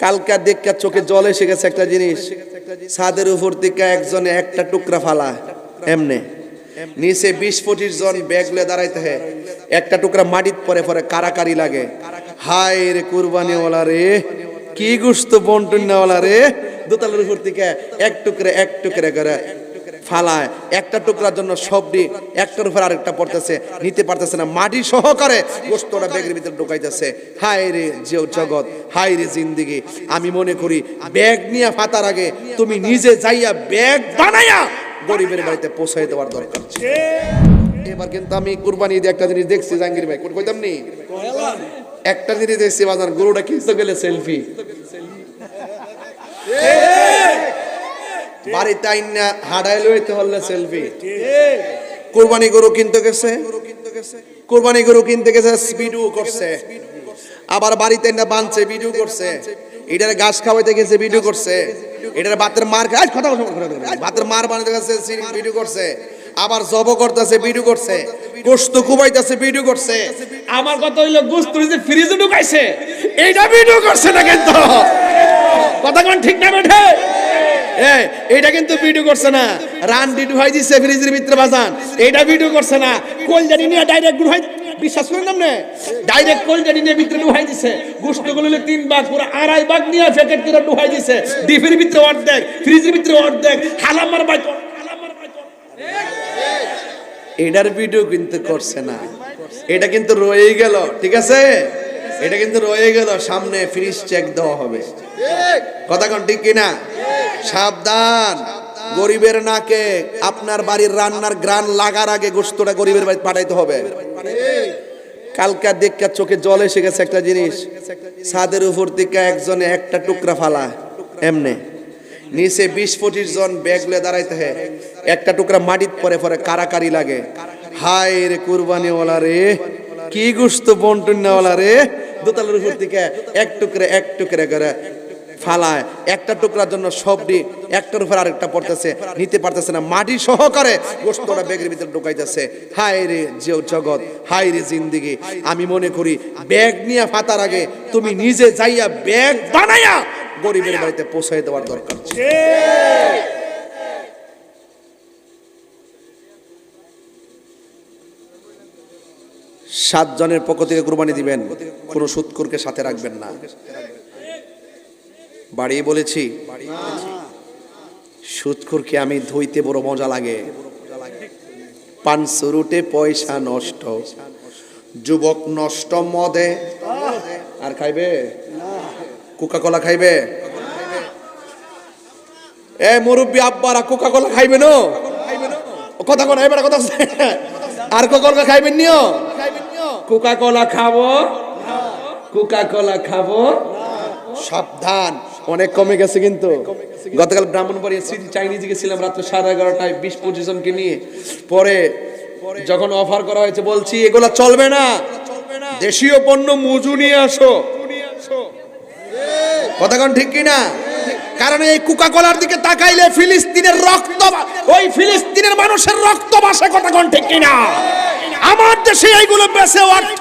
কালকা দেখা চোখে জল এসে গেছে একটা জিনিস। ছাদের উপর থেকে একজনে একটা টুকরা ফালা, এমনে। নিচে বিশ পঁচিশ জন ব্যাগ লে দাঁড়াইতে হয়। একটা টুকরা মাটিত পরে পরে কারাকারি লাগে। হায় রে কুরবানিওয়ালা রে, কি গুস্ত বন্টনাওয়ালা রে। দোতালের উপর থেকে এক টুকরে এক টুকরে করে ফালায়। একটা টুকরার জন্য সবটি, একটার উপর আরেকটা পড়তেছে, নিতে পারতেছে না। মাটি সহকারে গোস্তটা ব্যাগের ভিতরে ঢুকাইতেছে। হায় রে জগৎ, হায় রে জিন্দিগি। আমি মনে করি, ব্যাগ নিয়ে ফাতার আগে তুমি নিজে যাইয়া ব্যাগ বানাইয়া গরিবের বাড়িতে পৌঁছাই দেওয়ার দরকার এবার কিন্তু আমি কুরবানি দিয়ে একটা জিনিস দেখছি, জাহাঙ্গীর ভাই, কোন কইতাম নি? একটা জিনিস দেখছি বাজার গরুটা কিনতে গেলে সেলফি। বাড়িতে আইনা হাডাই লইতে হলে সেলফি। কুরবানি গরু কিনতে গেছে। কুরবানি গরু কিনতে গেছে ভিডিও করছে। আবার বাড়িতে না বানছে ভিডিও করছে। এটার ঘাস খাওয়াইতে গেছে ভিডিও করছে। এটার বাতের মার কথা বাতের মার বানাতে গেছে ভিডিও করছে। আবার জব করতেছে ভিডিও করছে। গোস্ত কুবাইতেছে ভিডিও করছে। আমার কথা হইল গোস্ত যে ফ্রিজে ঢুকাইছে। এইটা ভিডিও করছে না কিন্তু। কথা কোন ঠিক না বেঠে? এই এটা কিন্তু ভিডিও করছে না। রান ডিডু হয় দিছে ফ্রিজের ভিতরে বাজান। এইটা ভিডিও করছে না। কোল জানি নিয়ে ডাইরেক্ট ডুহাই বিশ্বাস করেন না ডাইরেক্ট কোল জানি নিয়ে ভিতরে ডুহাই দিছে। গোস্তগুলো তিন ভাগ পুরো আড়াই ভাগ নিয়ে প্যাকেট করে ডুহাই দিছে। ডিফের ভিতরে অর্ধেক ফ্রিজের ভিতরে অর্ধেক হালামার বাইক এটার ভিডিও কিন্তু করছে না। এটা কিন্তু রয়ে গেল ঠিক আছে? এটা কিন্তু রয়ে গেল। সামনে ফ্রিজ চেক দেওয়া হবে। কথা কোন ঠিক কিনা? সাবধান। গরিবের নাকে আপনার বাড়ির রান্নার গ্রান লাগার আগে গোস্তটা গরিবের বাড়ি পাঠাইতে হবে। কালকা দেখা চোখে জল এসে গেছে একটা জিনিস। ছাদের উপর থেকে একজনে একটা টুকরা ফালা, এমনে। নিচে বিশ পঁচিশ জন ব্যাগলে দাঁড়াইতে হয়। একটা টুকরা মাটিত পরে পরে কারাকারি লাগে। হায় রে কুরবানিওয়ালা রে, কি গুস্ত বন্টনাওয়ালা রে। দোতলার উপর থেকে এক টুকরে এক টুকরে করে ফালায়, একটা টুকরার জন্য সবটি, একটার উপর আরেকটা পড়তেছে, নিতে পারতেছে না। মাটি সহকারে গোস্তটা ব্যাগের ভিতরে ঢুকাইতেছে। হায় রে যে জগৎ, হায় রে জিন্দিগি। আমি মনে করি, ব্যাগ নিয়ে ফাতার আগে তুমি নিজে যাইয়া ব্যাগ বানাইয়া গরিবের বাড়িতে পৌঁছাই দেওয়ার দরকার সাত জনের পক্ষ থেকে কুরবানি দিবেন, কোনো সুৎকুরকে সাথে রাখবেন না। বাড়িয়ে বলেছি সুৎকুরকে আমি ধুইতে বড় মজা লাগে। পান সুরুটে পয়সা নষ্ট, যুবক নষ্ট মদে। আর খাইবে? কোকা কোলা খাইবে? এ মুরব্বী আব্বারা কোকা কোলা খাইবে নো? কথা কোন, এবার কথা আর কোকা কোলা খাইবেন নিও? কোকা কোলা খাব? কোকা কোলা খাব? সাবধান। অনেক কমে গেছে কিন্তু। গতকাল ব্রাহ্মণবাড়িয়া স্মৃতি চাইনিজ গেছিলাম রাত্রে সাড়ে এগারোটায় বিশ পঁচিশ জনকে নিয়ে। পরে যখন অফার করা হয়েছে, বলছি, এগুলা চলবে না। দেশীয় পণ্য মজু নিয়ে আসো। কথা কোন ঠিক কিনা? কারণ এই কোকা কোলার দিকে তাকাইলে ফিলিস্তিনের রক্ত ওই ফিলিস্তিনের মানুষের রক্ত বাসে, কথা কোন ঠিক কিনা? আমার দেশে এইগুলো বেছে অর্থ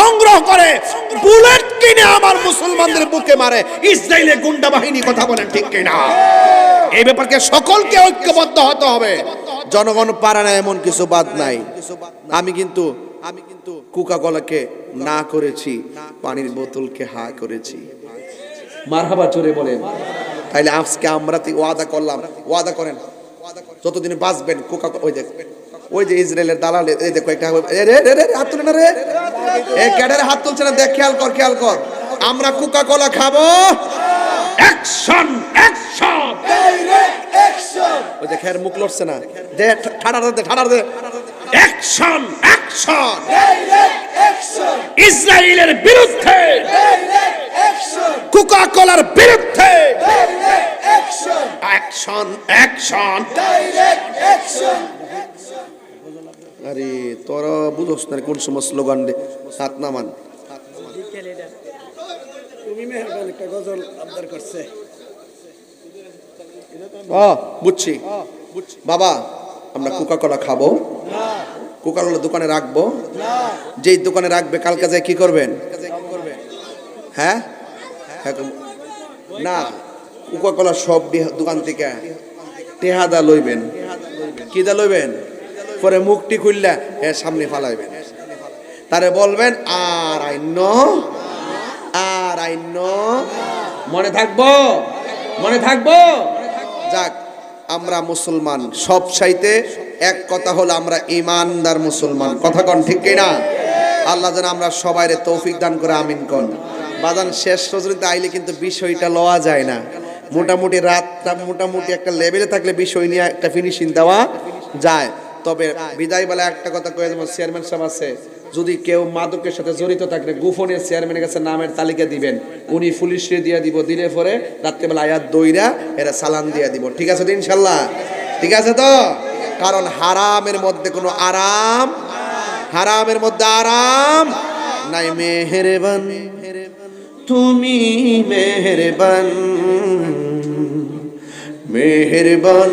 সংগ্রহ করে, বুলেট কিনে আমার মুসলমানদের বুকে মারে। ইসরায়েলের গুন্ডা বাহিনী কথা বলেন ঠিক কিনা? এই ব্যাপারকে সকলকে ঐক্যবদ্ধ হতে হবে। জনগণ পারে না এমন কিছু বাদ নাই। আমি কিন্তু আমি কিন্তু কোকা কোলাকে না করেছি, পানির বোতলকে হা করেছি। মারহাবা চোরে বলেন। তাইলে আজকে আমরা ওয়াদা করলাম। ওয়াদা করেন। যতদিন বাঁচবেন কোকা ওই দেখ ওই যে ইসরায়েলের দালাল এই দেখো একটা এ রে রে রে হাত তুলে না রে। এ ক্যাডারে হাত তুলছে না দেখ খেয়াল কর খেয়াল কর। আমরা কোকা কোলা খাব অ্যাকশন অ্যাকশন ওই যে খের মুখ লড়ছে না। দে ঠাড়া দে ঠাড়া দে। অ্যাকশন অ্যাকশন ইসরায়েলের বিরুদ্ধে! কোকা কোলার বিরুদ্ধে! অ্যাকশন অ্যাকশন আরে তোরা বুঝোস না কোন সময় স্লোগান দে? হাত নামান। তুমি মেহরবান একটা গজল আবদার করছে। ও বুঝছি। বাবা আমরা কোকা কোলা খাব। কোকা কোলা দোকানে রাখব। যেই দোকানে রাখবে কালকে যায় কি করবেন? হ্যাঁ? হ্যাঁ, না কোকা কোলা সব দোকান থেকে টেহাদা লইবেন। কি দা লইবেন? পরে মুখটি খুললা এর সামনে ফালাইবেন। তারে বলবেন, আর আইন আর আইন মনে থাকব? মনে থাকব? যাক, আমরা মুসলমান সব চাইতে এক কথা হলো আমরা ইমানদার মুসলমান। কথা কন ঠিক কিনা? আল্লাহ যেন আমরা সবাইরে তৌফিক দান করে, আমিন কন। বাদান শেষ রজনীতে আইলে কিন্তু বিষয়টা লওয়া যায় না। মোটামুটি রাতটা মোটামুটি একটা লেভেলে থাকলে বিষয় নিয়ে একটা ফিনিশিং দেওয়া যায়। তবে বিদায় বেলা একটা কথা কয়ে যেমন চেয়ারম্যান সাহেব আছে, যদি কেউ মাদকের সাথে জড়িত থাকলে গোপনে চেয়ারম্যানের কাছে নামের তালিকা দিবেন। উনি পুলিশে দিয়ে দিব, দিলে পরে রাত্রেবেলা আয়াত দইরা এরা সালান দিয়ে দিব। ঠিক আছে তো ইনশাল্লাহ? ঠিক আছে তো? কারণ হারামের মধ্যে কোনো আরাম, হারামের মধ্যে আরাম নাই। মেহেরবান, তুমি মেহেরবান মেহেরবান।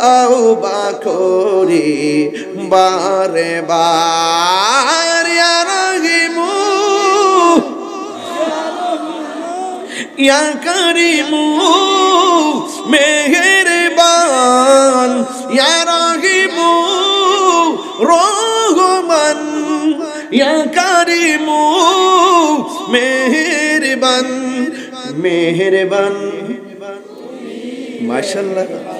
তাও বা করি, বারে বার ইয়া রহিমু ইয়া করিমু, মেহেরবান। ইয়া রহিমু রহমান। ইয়া করিমু, মেহেরবান। মেহেরবান। মাশাল্লাহ।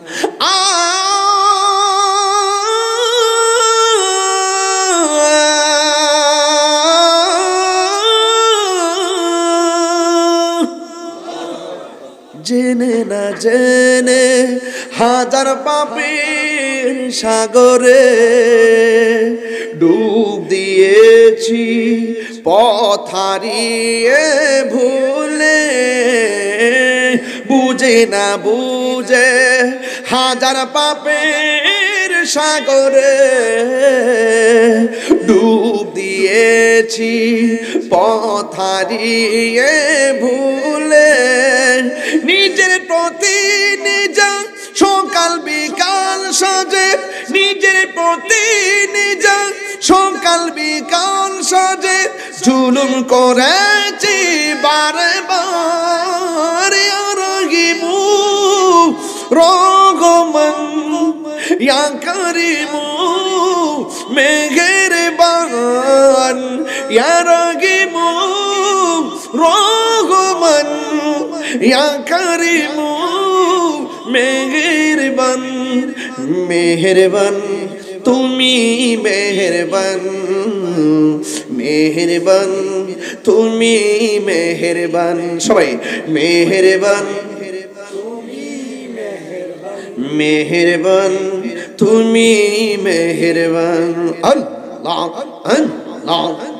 জেনে হাজার পাপের সাগরে ডুব দিয়েছি পথারিয়ে ভুলে। বুঝে না বুঝে হাজার পাপের সাগরে ডুব দিয়েছি পথারিয়ে ভুলে। নিজের প্রতি সাজে, নিজের প্রতি নিজ সকাল বিকাল সাজে, জুলুম করেছি বারে বারে রহিমু, রগমন, ইয়া করিমু মেঘের বান ইয়া রহিমু, রগমন, ইয়া মেহেরবান তুমি মেহেরবান মেহেরবান তুমি মেহেরবান সবাই মেহেরবান মেহেরবান তুমি মেহেরবান আল্লাহ আল্লাহ